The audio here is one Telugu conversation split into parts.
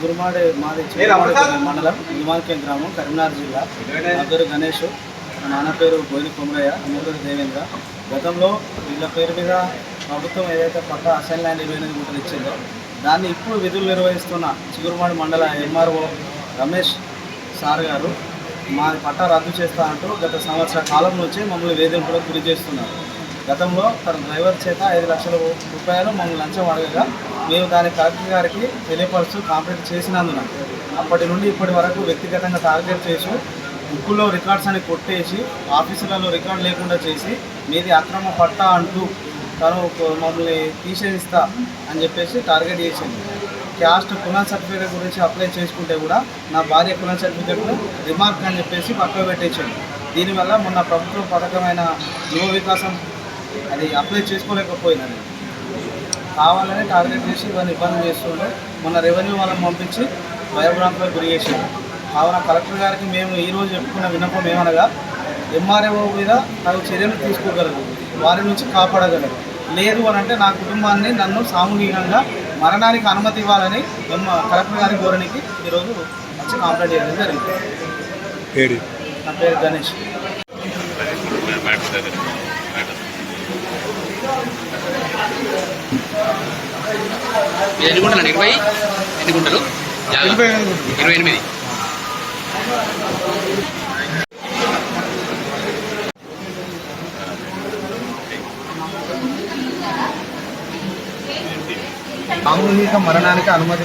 చిగురుమాడి మాది మండలం నిమాల్కే గ్రామం కరీంనగర్ జిల్లా. నా పేరు గణేష్. మా నాన్న పేరు బోయిని కొమరయ్య. అమ్మ పేరు దేవేంద్ర. గతంలో వీళ్ళ పేరు మీద ప్రభుత్వం ఏదైతే పక్క అసైన్ ల్యాండ్ ఇరవై ఎనిమిది గుంటలు ఇచ్చిందో దాన్ని ఇప్పుడు విధులు నిర్వహిస్తున్న చిగురుమాడి మండల ఎంఆర్ఓ రమేష్ సార్ గారు మాది పట్టా రద్దు చేస్తా అంటూ గత సంవత్సర కాలం నుంచి మమ్మల్ని వేధింపులకు గురి చేస్తున్నారు. గతంలో తన డ్రైవర్ చేత ఐదు లక్షల రూపాయలు మమ్మల్ని లంచం అడగగా మేము దాన్ని కలెక్టర్ గారికి తెలియపరుస్తూ కాంప్లైంట్ చేసినందున అప్పటి నుండి ఇప్పటి వరకు వ్యక్తిగతంగా టార్గెట్ చేసి బుక్కులో రికార్డ్స్ అని కొట్టేసి ఆఫీసులలో రికార్డు లేకుండా చేసి మీది అక్రమ పట్టా అంటూ తను మమ్మల్ని తీసేస్తా అని చెప్పేసి టార్గెట్ చేసింది. క్యాస్ట్ కులం సర్టిఫికేట్ గురించి అప్లై చేసుకుంటే కూడా నా భార్య కులం సర్టిఫికేట్ను రిమార్క్ అని చెప్పేసి పక్కకు పెట్టేసాడు దీనివల్ల మొన్న ప్రభుత్వ పథకమైన యువ వికాసం అది అప్లై చేసుకోలేకపోయినది కావాలని టార్గెట్ చేసి ఇవన్నీ ఇబ్బంది చేస్తుండే. మొన్న రెవెన్యూ వాళ్ళని పంపించి భయభ్రాంతులకు గురి చేసింది కావున కలెక్టర్ గారికి మేము ఈ రోజు చెప్పుకున్న విన్నపం ఏమనగా ఎంఆర్ఓ మీద తగు చర్యలు తీసుకోగలరు. వారి నుంచి కాపాడగలరు. లేదు అని అంటే నా కుటుంబాన్ని నన్ను సామూహికంగా మరణానికి అనుమతి ఇవ్వాలని కలెక్టర్ గారి కోరనికి ఈరోజు వచ్చి కంప్లైంట్ చేయడం జరిగింది. నా పేరు గణేష్. మీరు ఎన్ని గుంటలు అండి? ఇరవై? ఎన్ని గుంటలు? ఇరవై ఎనిమిది. సామూహిక మరణానికి అనుమతి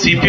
సిపి